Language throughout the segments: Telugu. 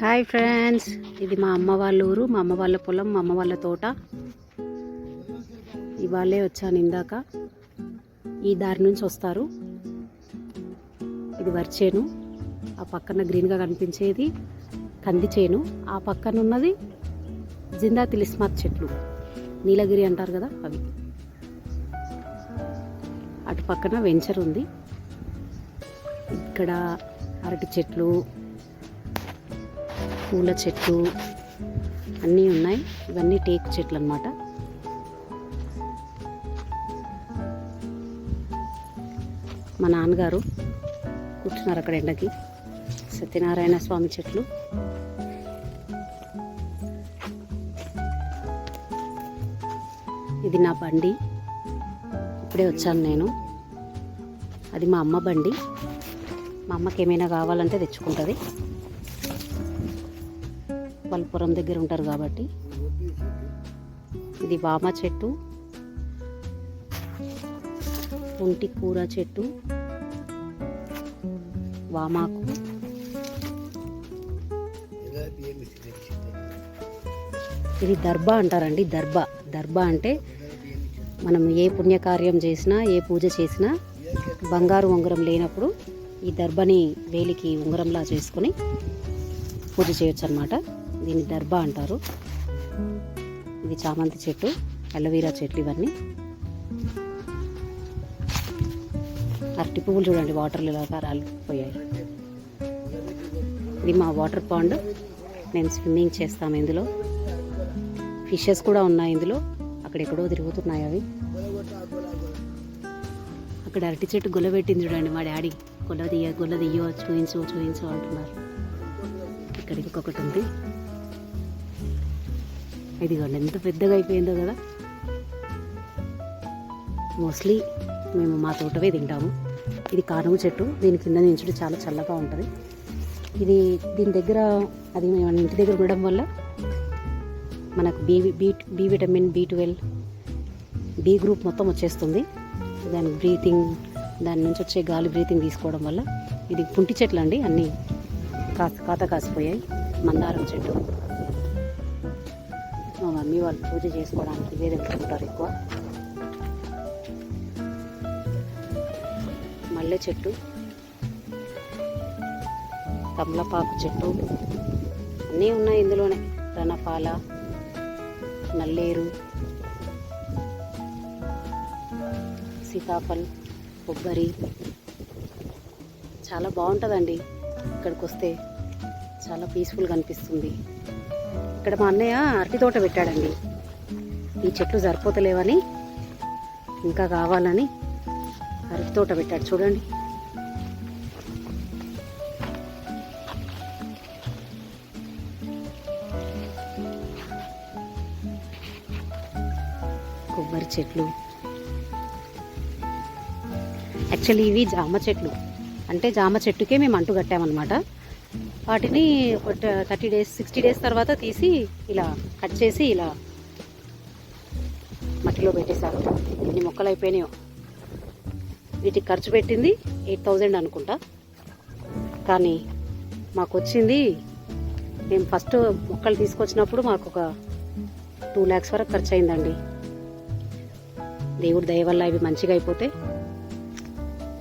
హాయ్ ఫ్రెండ్స్ ఇది మా అమ్మ వాళ్ళ ఊరు మా అమ్మ వాళ్ళ పొలం మా అమ్మ వాళ్ళ తోట. ఇవాళే వచ్చాను ఇందాక. ఈ దారి నుంచి వస్తారు. ఇది వరి చేను ఆ పక్కన గ్రీన్గా కనిపించేది కంది చేను. ఆ పక్కన ఉన్నది జిందా తిలిస్మాత్ చెట్లు. నీలగిరి అంటారు కదా అవి. అటు పక్కన వెంచర్ ఉంది. ఇక్కడ అరటి చెట్లు పూల చెట్లు అన్నీ ఉన్నాయి. ఇవన్నీ టేకు చెట్లు అన్నమాట. మా నాన్నగారు కూర్చున్నారు అక్కడ ఎండకి. సత్యనారాయణ స్వామి చెట్లు. ఇది నా బండి. ఇప్పుడే వచ్చాను నేను. అది మా అమ్మ బండి. మా అమ్మకి ఏమైనా కావాలంటే తెచ్చుకుంటుంది. వాళ్ళు పురం దగ్గర ఉంటారు కాబట్టి. ఇది వామ చెట్టు. ఒంటి కూర చెట్టు. వామాకు. ఇది దర్బా అంటారండి దర్బా. దర్బా అంటే మనం ఏ పుణ్యకార్యం చేసినా ఏ పూజ చేసినా బంగారు ఉంగరం లేనప్పుడు ఈ దర్భని వేలికి ఉంగరంలా చేసుకొని పూజ చేయొచ్చు అనమాట దీన్ని దర్భ అంటారు. ఇది చామంతి చెట్టు అలోవీరా చెట్లు ఇవన్నీ. అరటి పువ్వులు చూడండి వాటర్లు ఇలాగా రాలిపోయాయి. ఇది మా వాటర్ పాండ్. మేము స్విమ్మింగ్ చేస్తాము ఇందులో. ఫిషెస్ కూడా ఉన్నాయి ఇందులో. అక్కడెక్కడో తిరుగుతున్నాయి అవి. అక్కడ అరటి చెట్టు గుల్లబెట్టింది చూడండి మా డాడీ. గొల్ల తీయ గొల్ల తీయో చూయించు చూయించు అంటున్నారు. ఇక్కడ ఇంకొకటి ఉంది. ఇదిగోండి ఎంత పెద్దగా అయిపోయిందో కదా. మోస్ట్లీ మేము మా తోటవే తింటాము. ఇది కానుగు చెట్టు దీని కింద నించుడు చాలా చల్లగా ఉంటుంది. ఇది దీని దగ్గర అది మేము ఇంటి దగ్గర ఉండడం వల్ల మనకు B B B vitamin B twelve B group మొత్తం వచ్చేస్తుంది. దాని బ్రీతింగ్ దాని నుంచి వచ్చే గాలి బ్రీతింగ్ తీసుకోవడం వల్ల ఇది పుంటి చెట్లు అండి అన్నీ కాస్త కాత కాసిపోయాయి మందారం చెట్టు. మా మమ్మీ వాళ్ళు పూజ చేసుకోవడానికి ఇవే తెచ్చుకుంటారు ఎక్కువ. మల్లె చెట్టు తమలపాకు చెట్టు అన్నీ ఉన్నాయి ఇందులోనే. రణపాల నల్లేరు సీతాఫల్ కొబ్బరి. చాలా బాగుంటుందండి. ఇక్కడికి వస్తే చాలా పీస్ఫుల్గా అనిపిస్తుంది. ఇక్కడ మా అన్నయ్య అరటి తోట పెట్టాడండి. ఈ చెట్లు సరిపోతలేవని ఇంకా కావాలని అరటి తోట పెట్టాడు. చూడండి. కొబ్బరి చెట్లు. యాక్చువల్లీ ఇవి జామ చెట్లు. అంటే జామ చెట్టుకే మేము అంటు కట్టామన్నమాట. వాటిని ఒక థర్టీ డేస్ సిక్స్టీ డేస్ తర్వాత తీసి ఇలా కట్ చేసి ఇలా మట్టిలో పెట్టేశారు. ఎన్ని మొక్కలు అయిపోయినాయో. వీటికి ఖర్చు పెట్టింది ఎయిట్ థౌజండ్ అనుకుంటా. కానీ మాకు వచ్చింది మేము ఫస్ట్ మొక్కలు తీసుకొచ్చినప్పుడు మాకు ఒక టూ ల్యాక్స్ వరకు ఖర్చు అయిందండి. దేవుడి దయ వల్ల ఇవి మంచిగా అయిపోతే.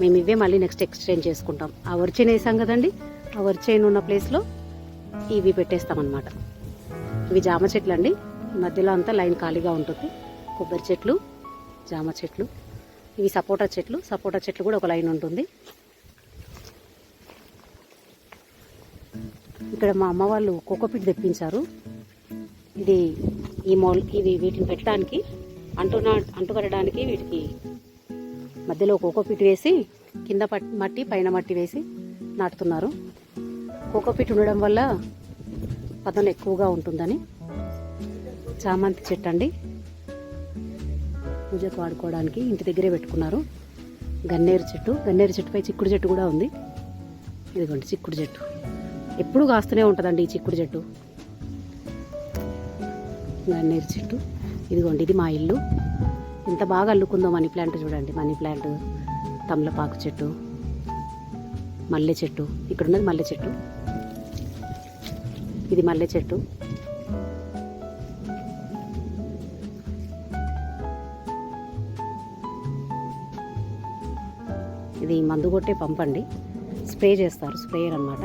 మేము ఇవే మళ్ళీ నెక్స్ట్ ఎక్స్చేంజ్ చేసుకుంటాం. ఆ వరిచేను వేసాం కదండి? ఆ వరిచేను ఉన్న ప్లేస్లో ఇవి పెట్టేస్తామన్నమాట. ఇవి జామ చెట్లు అండి. మధ్యలో అంతా లైన్ ఖాళీగా ఉంటుంది. కొబ్బరి చెట్లు జామ చెట్లు ఇవి సపోటా చెట్లు. సపోటా చెట్లు కూడా ఒక లైన్ ఉంటుంది. ఇక్కడ మా అమ్మ వాళ్ళు కోకోపిట్ తెప్పించారు. ఇది ఈ మోల్ ఇవి వీటిని పెట్టడానికి అంటునా అంటుకట్టడానికి వీటికి మధ్యలో కోకోపీట్ వేసి కింద మట్టి పైన మట్టి వేసి నాటుతున్నారు. కోకోపీట్ ఉండడం వల్ల పదం ఎక్కువగా ఉంటుందని చామంతి చెట్టు అండి. పూజకు వాడుకోవడానికి ఇంటి దగ్గరే పెట్టుకున్నారు. గన్నేరు చెట్టు గన్నేరు చెట్టుపై చిక్కుడు చెట్టు కూడా ఉంది. ఇదిగోండి చిక్కుడు చెట్టు. ఎప్పుడు కాస్తూనే ఉంటుందండి ఈ చిక్కుడు చెట్టు. గన్నేరు చెట్టు. ఇదిగోండి ఇది మా ఇల్లు. ఎంత బాగా అల్లుకుందో మనీ ప్లాంట్ చూడండి. మనీ ప్లాంట్ తమలపాకు చెట్టు మల్లె చెట్టు. ఇక్కడ ఉన్నది మల్లె చెట్టు. ఇది మల్లె చెట్టు. ఇది మందు కొట్టే పంపండి స్ప్రే చేస్తారు. స్ప్రేయర్ అన్నమాట.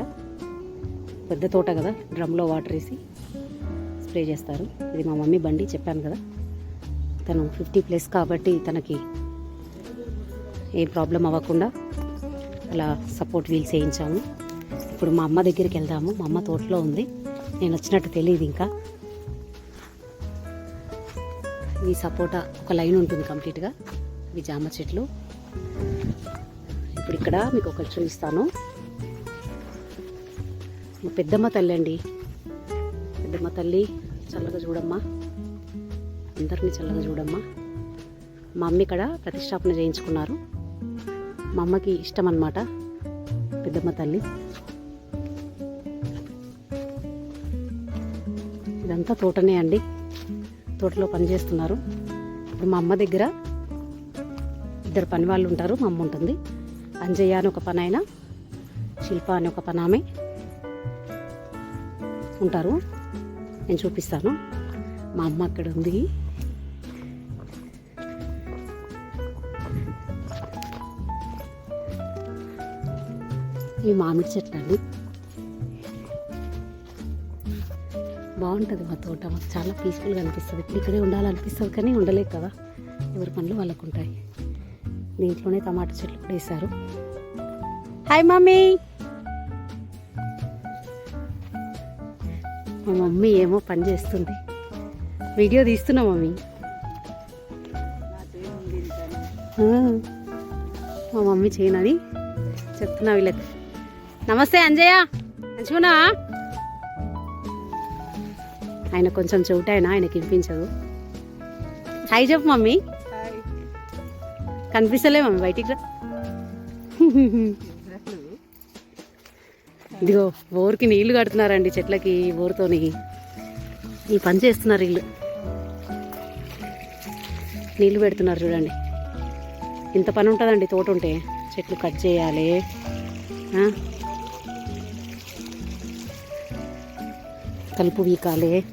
పెద్ద తోట కదా. డ్రమ్లో వాటర్ వేసి స్ప్రే చేస్తారు. ఇది మా మమ్మీ బండి చెప్పాను కదా. తను ఫిఫ్టీ ప్లస్ కాబట్టి తనకి ఏ ప్రాబ్లం అవ్వకుండా అలా సపోర్ట్ వీల్స్ వేయించాము ఇప్పుడు మా అమ్మ దగ్గరికి వెళ్దాము. మా అమ్మ తోటలో ఉంది. నేను వచ్చినట్టు తెలియదు ఇంకా. ఈ సపోటా ఒక లైన్ ఉంటుంది కంప్లీట్గా. ఇవి జామ చెట్లు. ఇప్పుడు ఇక్కడ మీకు ఒకటి చూపిస్తాను. పెద్దమ్మ తల్లి అండి. పెద్దమ్మ తల్లి చల్లగా చూడమ్మా. అందరినీ చల్లగా చూడమ్మా. మా అమ్మ ఇక్కడ ప్రతిష్టాపన చేయించుకున్నారు. మా అమ్మకి ఇష్టం అన్నమాట. పెద్దమ్మ తల్లి. ఇదంతా తోటనే అండి. తోటలో పని చేస్తున్నారు. ఇప్పుడు మా అమ్మ దగ్గర ఇద్దరు పని వాళ్ళు ఉంటారు మా అమ్మ ఉంటుంది. అంజయ్య అని ఒక పని ఆయన శిల్ప అని ఒక పని ఆమె ఉంటారు. నేను చూపిస్తాను. మా అమ్మ అక్కడ ఉంది. ఈ మామిడి చెట్లు అండి. బాగుంటుంది మా తోట. మాకు చాలా పీస్ఫుల్గా అనిపిస్తుంది. ఇప్పుడు ఇక్కడే ఉండాలనిపిస్తుంది కానీ ఉండలేదు కదా. ఎవరి పనులు వాళ్ళకు ఉంటాయి. దీంట్లోనే టమాటా చెట్లు కూడా వేశారు. Hi mummy. మా మమ్మీ ఏమో పని చేస్తుంది. వీడియో తీస్తున్నా మమ్మీ. మా మమ్మీ చేయనని చెప్తున్నా వీళ్ళకి. నమస్తే అంజయ్య. మంచిగున్నా ఆయన కొంచెం చెవిట ఆయన ఆయనకి వినిపించదు. హాయ్ చెప్పు మమ్మీ. కనిపిస్తలే మమ్మీ బయటికి రా. ఇదిగో బోర్కి నీళ్ళు కడుతున్నారండి చెట్లకి బోరుతోని. ఈ పని చేస్తున్నారు వీళ్ళు. నీళ్ళు పెడుతున్నారు చూడండి. ఇంత పని ఉంటుందండి తోట ఉంటే. చెట్లు కట్ చేయాలి. ఆ? కలుపు వీకాలి.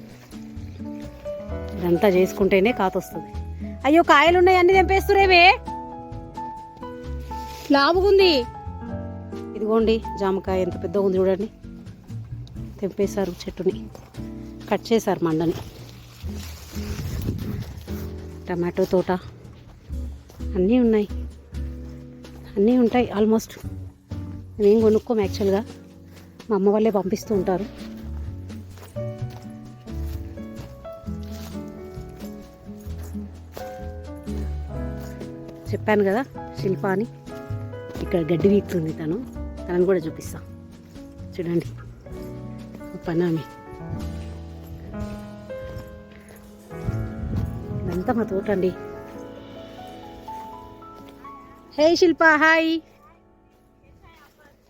ఇదంతా చేసుకుంటేనే కాత వస్తుంది. అయ్యో కాయలు ఉన్నాయి అన్ని తెంపేస్తురేవే లావుగుంది. ఇదిగోండి జామకాయ ఎంత పెద్దగా ఉంది చూడండి. తెంపేశారు చెట్టుని. కట్ చేశారు మండని. టమాటో తోట. అన్నీ ఉన్నాయి. అన్నీ ఉంటాయి ఆల్మోస్ట్. మేమేం కొనుక్కోము యాక్చువల్గా. మా అమ్మ వాళ్ళే పంపిస్తూ ఉంటారు. చెప్పాను కదా శిల్ప అని ఇక్కడ గడ్డి వీక్తుంది తను. తనని కూడా చూపిస్తా. చూడండి. పనామి. ఇదంతా మా తోట అండి. హే శిల్ప హాయ్.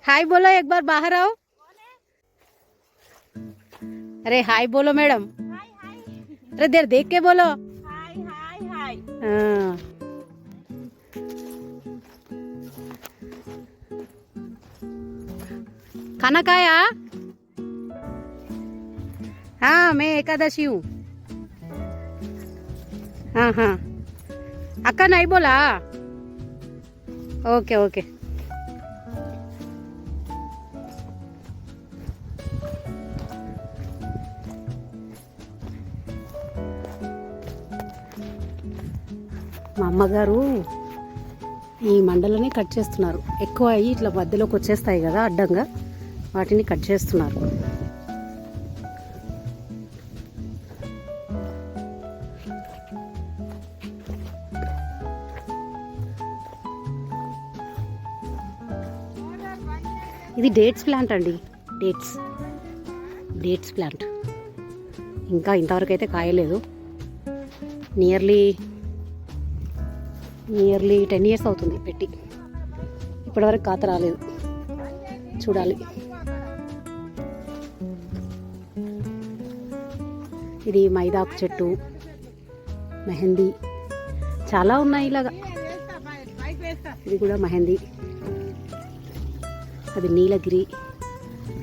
హాయ్ బోలో ఎక్బార్ బాహరావు. అరే హాయ్ బోలో మేడం. అరే దేర్ దేకే బోలో. Hi hi hi. કનકાય మే ఏకాదశి. అక్క నైబోలా ఓకే ఓకే. మా అమ్మగారు ఈ మండలనే కట్ చేస్తున్నారు. ఎక్కువ అయ్యి ఇట్లా మధ్యలోకి వచ్చేస్తాయి కదా అడ్డంగా. వాటిని కట్ చేస్తున్నారు. ఇది డేట్స్ ప్లాంట్ అండి. డేట్స్. Dates plant. ఇంకా ఇంతవరకు అయితే కాయలేదు. నియర్లీ నియర్లీ టెన్ ఇయర్స్ అవుతుంది పెట్టి. ఇప్పటివరకు కాత రాలేదు. చూడాలి. ఇది మైదాకు చెట్టు మెహందీ. చాలా ఉన్నాయి ఇలాగా. ఇది కూడా మెహందీ. అది నీలగిరి.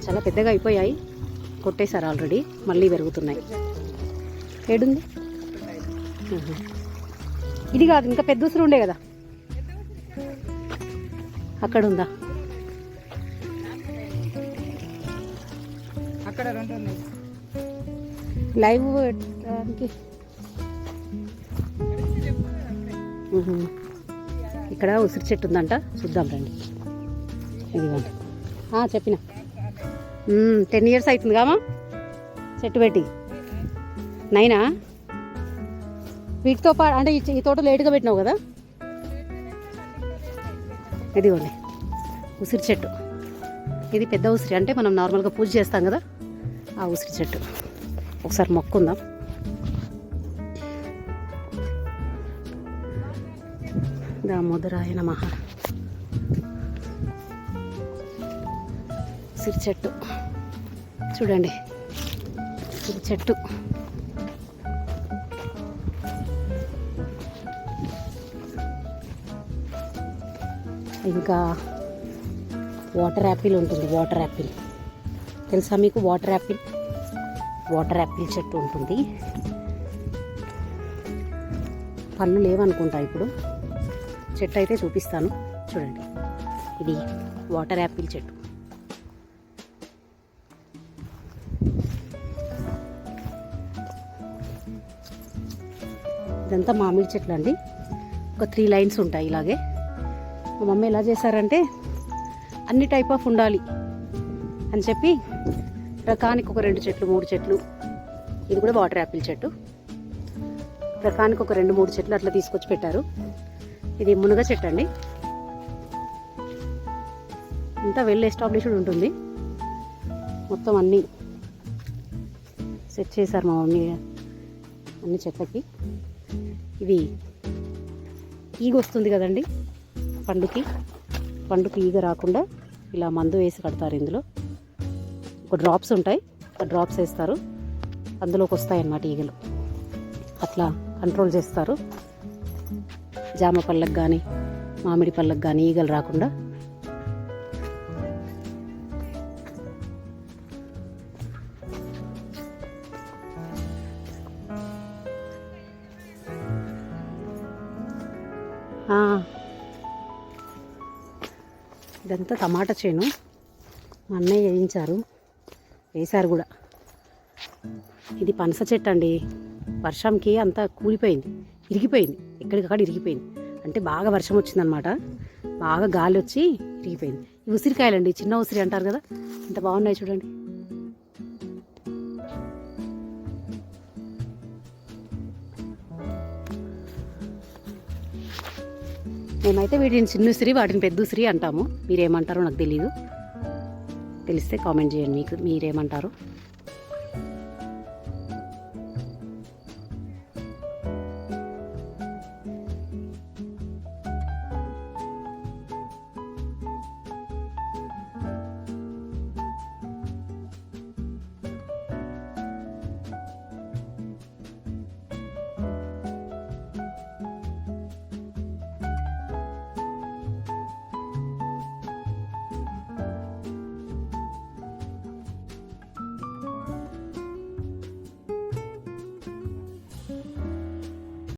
చాలా పెద్దగా అయిపోయాయి. కొట్టేశారు ఆల్రెడీ. మళ్ళీ పెరుగుతున్నాయి. ఏడుంది? ఇది కాదు ఇంకా పెద్ద ఉసురు ఉండే కదా. అక్కడ ఉందా లైవ్ పెట్టడానికి. ఇక్కడ ఉసిరి చెట్టు ఉందంట. చూద్దాం రండి. ఇదిగోండి. చెప్పిన. టెన్ ఇయర్స్ అవుతుంది కామా? చెట్టు పెట్టి. నైనా? వీటితో పాటు అంటే ఈ ఈ తోట లేటుగా పెట్టినావు కదా? ఇదిగోండి. ఉసిరి చెట్టు. ఇది పెద్ద ఉసిరి. అంటే మనం నార్మల్గా పూజ చేస్తాం కదా? ఆ ఉసిరి చెట్టు. ఒకసారి మొక్కుందాం. దామోదరాయ నమ. సిరి చెట్టు. చూడండి సిరి చెట్టు. ఇంకా వాటర్ యాపిల్ ఉంటుంది వాటర్ యాపిల్. తెలుసా మీకు వాటర్ యాపిల్? వాటర్ యాపిల్ చెట్టు ఉంటుంది. పళ్ళు లేవనుకుంటా ఇప్పుడు. చెట్టు అయితే చూపిస్తాను. చూడండి. ఇది వాటర్ యాపిల్ చెట్టు. ఇదంతా మామిడి చెట్లు అండి. ఒక త్రీ లైన్స్ ఉంటాయి ఇలాగే. మా మమ్మీ ఎలా చేశారంటే అన్ని టైప్ ఆఫ్ ఉండాలి అని చెప్పి రకానికి ఒక రెండు చెట్లు మూడు చెట్లు. ఇది కూడా వాటర్ యాపిల్ చెట్టు. రకానికి ఒక రెండు మూడు చెట్లు అట్లా తీసుకొచ్చి పెట్టారు. ఇది మునగ చెట్టు అండి. ఇంత వెల్ ఎస్టాబ్లిష్డ్ ఉంటుంది. మొత్తం అన్నీ సెట్ చేశారు మా మమ్మీ అన్ని చెట్లకి. ఇది ఈగ వస్తుంది కదండి పండుకి. పండుకి ఈగ రాకుండా ఇలా మందు వేసి కడతారు ఇందులో. ఒక డ్రాప్స్ ఉంటాయి. ఆ డ్రాప్స్ వేస్తారు. అందులోకి వస్తాయి అన్నమాట ఈగలు. అట్లా కంట్రోల్ చేస్తారు. జామ పళ్ళకు కానీ మామిడి పళ్ళకు కానీ ఈగలు రాకుండా ఇదంతా టమాటా చేను. మా అన్నయ్య వేయించారు. వేశారు కూడా. ఇది పనస చెట్టు అండి వర్షంకి అంతా కూలిపోయింది. ఇరిగిపోయింది. ఎక్కడికక్కడ ఇరిగిపోయింది. అంటే బాగా వర్షం వచ్చిందనమాట బాగా గాలి వచ్చి ఇరిగిపోయింది. ఈ ఉసిరికాయలండి చిన్న ఉసిరి అంటారు కదా? ఎంత బాగున్నాయి చూడండి. మేమైతే వీటిని చిన్న ఉసిరి వాటిని పెద్ద ఉసిరి అంటాము. మీరేమంటారో నాకు తెలియదు తెలిస్తే కామెంట్ చేయండి. మీకు మీరేమంటారు?